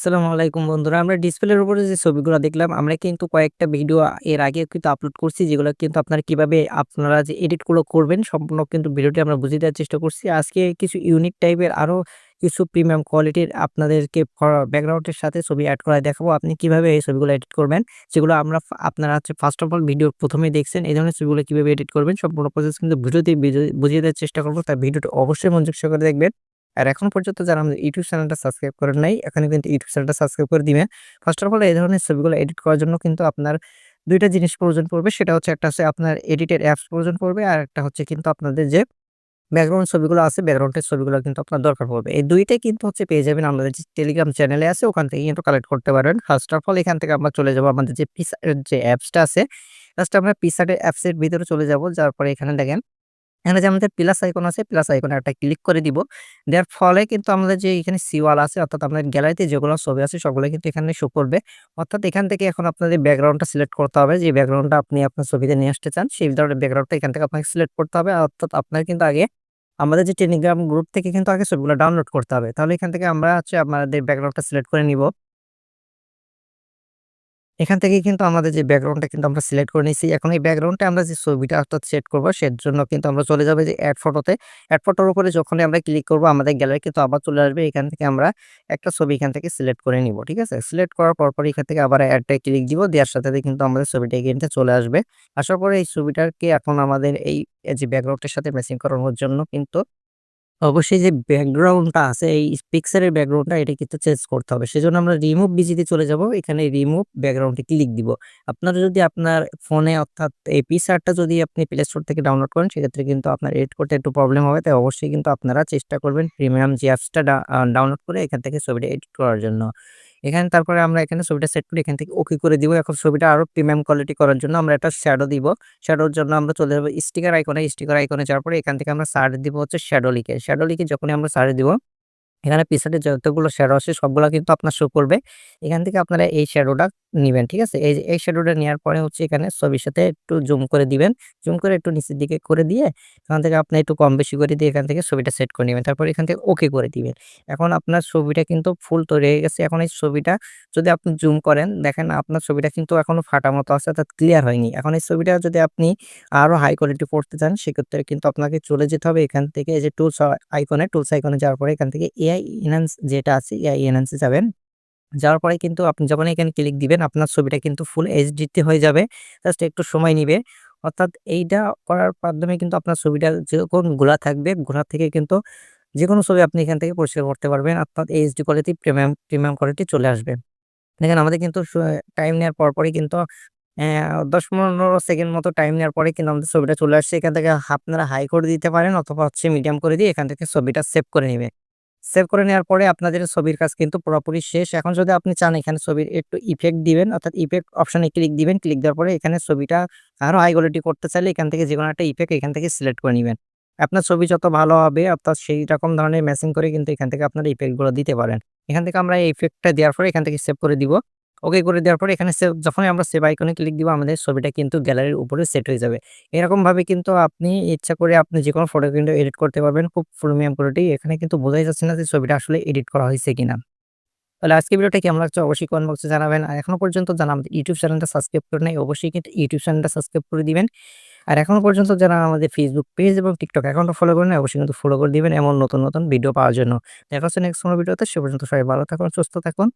আসসালামু আলাইকুম বন্ধুরা। আমরা ডিসপ্লের উপরে যে ছবিগুলো দেখলাম, আমরা কিন্তু কয়েকটা ভিডিও এর আগে কিন্তু আপলোড করছি। যেগুলো কিন্তু আপনারা কীভাবে আপনারা যে এডিটগুলো করবেন সম্পূর্ণ কিন্তু ভিডিওটি আমরা বুঝিয়ে দেওয়ার চেষ্টা করছি। আজকে কিছু ইউনিক টাইপের আরও কিছু প্রিমিয়াম কোয়ালিটির আপনাদেরকে ব্যাকগ্রাউন্ডের সাথে ছবি অ্যাড করায় দেখাবো। আপনি কীভাবে এই ছবিগুলো এডিট করবেন। যেগুলো আমরা আপনারা হচ্ছে ফার্স্ট অফ অল ভিডিও ১ম এই দেখছেন। এই ধরনের ছবিগুলো কীভাবে এডিট করবেন সম্পূর্ণ প্রসেস কিন্তু ভিডিওতেই বিজে বুঝিয়ে দেওয়ার চেষ্টা করব। তাই ভিডিওটি অবশ্যই মনোযোগ সহকারে দেখবেন। আর এখন পর্যন্ত যারা আমাদের ইউটিউব চ্যানেলটা সাবস্ক্রাইব করেন নাই, এখানে কিন্তু ইউটিউব চ্যানেলটা সাবস্ক্রাইব করে দিবেন। ফার্স্ট অফ অল এই ধরনের ছবিগুলো এডিট করার জন্য কিন্তু আপনার দুইটা জিনিস প্রয়োজন পড়বে। সেটা হচ্ছে একটা হচ্ছে আপনার এডিটের অ্যাপস প্রয়োজন পড়বে। আর একটা হচ্ছে কিন্তু আপনাদের যে ব্যাকগ্রাউন্ড ছবিগুলো আছে, ব্যাকগ্রাউন্ডের ছবিগুলো কিন্তু আপনার দরকার পড়বে। এই দুইটাই কিন্তু হচ্ছে পেয়ে যাবেন আমাদের যে টেলিগ্রাম চ্যানেলে আছে ওখান থেকে কিন্তু কালেক্ট করতে পারবেন। ফার্স্ট অফ অল এখান থেকে আমরা চলে যাব আমাদের যে পিসার যে অ্যাপসটা আছে, জাস্ট আমরা পিক্সার্টের অ্যাপসের ভিতরে চলে যাব। যার পরে এখানে দেখেন এখানে যে আমাদের প্লাস আইকন আছে, প্লাস আইকনে একটা ক্লিক করে দিব। দেওয়ার ফলে কিন্তু আমাদের যে এখানে সিওয়াল আছে অর্থাৎ আপনার গ্যালারিতে যেগুলো ছবি আছে সবগুলো কিন্তু এখানে শো করবে। অর্থাৎ এখান থেকে এখন আপনাদের ব্যাকগ্রাউন্ডটা সিলেক্ট করতে হবে। যে ব্যাকগ্রাউন্ডটা আপনি আপনার ছবিতে নিয়ে আসতে চান, সেই ধরনের ব্যাকগ্রাউন্ডটা এখান থেকে আপনাকে সিলেক্ট করতে হবে। অর্থাৎ আপনার কিন্তু আগে আমাদের যে টেলিগ্রাম গ্রুপ থেকে কিন্তু আগে ছবিগুলো ডাউনলোড করতে হবে। তাহলে এখান থেকে আমরা হচ্ছে আমাদের ব্যাকগ্রাউন্ডটা সিলেক্ট করে নিব। এখান থেকে কিন্তু আমাদের যে ব্যাকগ্রাউন্ডটা কিন্তু আমরা সিলেক্ট করে নিয়েছি। এখন এই ব্যাকগ্রাউন্ডে আমরা যে ছবিটা অর্থাৎ সেট করব সের জন্য কিন্তু আমরা চলে যাব যে এড ফটোতে। এড ফটোর উপরে যখনই আমরা ক্লিক করব আমাদের গ্যালারি কিন্তু আবার চলে আসবে। এখান থেকে আমরা একটা ছবি এখান থেকে সিলেক্ট করে নিব। ঠিক আছে? সিলেক্ট করার পরপরই এখান থেকে আবার এডটায় ক্লিক দিব। দেওয়ার সাথে, কিন্তু আমাদের ছবিটা এখানে চলে আসবে। আসার পরে এই ছবিটাকে এখন আমাদের এই যে ব্যাকগ্রাউন্ডের সাথে ম্যাচিং করানোর জন্য কিন্তু অবশ্যই যে ব্যাকগ্রাউন্ডটা আছে, এই পিকচারের ব্যাকগ্রাউন্ডটা এটা কিন্তু চেঞ্জ করতে হবে। সেজন্য আমরা রিমুভ বিজিতে চলে যাব। এখানে রিমুভ ব্যাকগ্রাউন্ডে ক্লিক দিব। আপনারা যদি আপনার ফোনে অর্থাৎ এই পিকচারটা যদি আপনি প্লে স্টোর থেকে ডাউনলোড করেন, সেক্ষেত্রে কিন্তু আপনার এডিট করতে একটু প্রবলেম হবে। তাই অবশ্যই কিন্তু আপনারা চেষ্টা করবেন প্রিমিয়াম যে অ্যাপসটা ডাউনলোড করে এখান থেকে ছবিটা এডিট করার জন্য। এখানে তারপরে আমরা এখানে ছবিটা সেট করে এখান থেকে ওকে করে দিব। এখন ছবিটা আরও প্রিমিয়াম কোয়ালিটি করার জন্য আমরা একটা শ্যাডো দিব। শ্যাডোর জন্য আমরা চলে যাব স্টিকার আইকনে, স্টিকার আইকনে যাওয়ার পরে এখান থেকে আমরা সার দিব হচ্ছে শ্যাডো লিখে। শ্যাডো লিখে যখনই আমরা সার দিব এখানে পিছনে যতগুলো শ্যাডো আছে সবগুলো কিন্তু আপনার শো করবে। এখান থেকে আপনারা এই শ্যাডোটা নিবেন। ঠিক আছে? এই যে এই শ্যাডোটা নেওয়ার পরে হচ্ছে এখানে ছবির সাথে একটু জুম করে দিবেন। জুম করে একটু নিচের দিকে করে দিয়ে এখান থেকে আপনি একটু কম বেশি করে দিয়ে এখান থেকে ছবিটা সেট করে নেবেন তারপর এখান থেকে ওকে করে দিবেন। এখন আপনার ছবিটা কিন্তু ফুল তৈরি হয়ে গেছে। এখন এই ছবিটা যদি আপনি জুম করেন দেখেন আপনার ছবিটা কিন্তু এখনও ফাটা মতো আছে অর্থাৎ ক্লিয়ার হয়নি। এখন এই ছবিটা যদি আপনি আরও হাই কোয়ালিটি করতে চান সেক্ষেত্রে কিন্তু আপনাকে চলে যেতে হবে এখান থেকে এই যে টুলস আইকনে, টুলস আইকনে যাওয়ার পরে এখান থেকে এআই এনহান্স যেটা আছে এআই এনহান্স যাবেন। যাওয়ার পরে কিন্তু আপনি যখন এখানে ক্লিক দিবেন আপনার ছবিটা কিন্তু ফুল এইচডিতে হয়ে যাবে। জাস্ট একটু সময় নিবে। অর্থাৎ এইটা করার মাধ্যমে কিন্তু আপনার ছবিটা যখন গোলা থাকবে, গোলা থেকে কিন্তু যে কোনো ছবি আপনি এখান থেকে পরিষ্কার করতে পারবেন। অর্থাৎ H D quality premium, premium quality চলে আসবে। দেখেন আমাদের কিন্তু টাইম নেওয়ার পর পরপরই কিন্তু দশ ১০-১৫ সেকেন্ড মতো টাইম নেওয়ার পরে কিন্তু আমাদের ছবিটা চলে আসছে। এখান থেকে আপনারা হাই করে দিতে পারেন অথবা হচ্ছে মিডিয়াম করে দিয়ে এখান থেকে ছবিটা সেভ করে নিবে। সেভ করে নেওয়ার পরে আপনাদের ছবির কাজ কিন্তু পুরোপুরি শেষ। এখন যদি আপনি চান এখানে ছবির একটু ইফেক্ট দিবেন, অর্থাৎ ইফেক্ট অপশানে ক্লিক দিবেন। ক্লিক দেওয়ার পরে এখানে ছবিটা আরও হাই কোয়ালিটি করতে চাইলে এখান থেকে যেকোনো একটা ইফেক্ট এখান থেকে সিলেক্ট করে নেবেন আপনার ছবি যত ভালো হবে, অর্থাৎ সেই রকম ধরনের ম্যাচিং করে কিন্তু এখান থেকে আপনারা ইফেক্টগুলো দিতে পারেন। এখান থেকে আমরা এই ইফেক্টটা দেওয়ার পরে এখান থেকে সেভ করে দিব। ওকে করে দেওয়ার পরে এখানে সেভ যখনই আমরা সেভ আইকনে ক্লিক দিব আমাদের ছবিটা কিন্তু গ্যালারির উপরে সেট হয়ে যাবে। এরকমভাবে কিন্তু আপনি ইচ্ছা করে আপনি যেকোনো ফটো কিন্তু এডিট করতে পারবেন খুব প্রিমিয়াম কোয়ালিটি। এখানে কিন্তু বোঝাই যাচ্ছে না যে ছবিটা আসলে এডিট করা হয়েছে কিনা। তাহলে আজকের ভিডিওটা কেমন লাগছে অবশ্যই কমেন্ট বক্সে জানাবেন। আর এখনও পর্যন্ত যারা আমাদের ইউটিউব চ্যানেলটা সাবস্ক্রাইব করে নাই অবশ্যই কিন্তু ইউটিউব চ্যানেলটা সাবস্ক্রাইব করে দিবেন। আর এখনও পর্যন্ত যারা আমাদের ফেসবুক পেজ এবং টিকটক অ্যাকাউন্টটা ফলো করেন অবশ্যই কিন্তু ফলো করে দিবেন এমন নতুন, নতুন ভিডিও পাওয়ার জন্য। দেখা হচ্ছে নেক্সট কোনো ভিডিওতে সে পর্যন্ত সবাই ভালো থাকুন, সুস্থ থাকুন।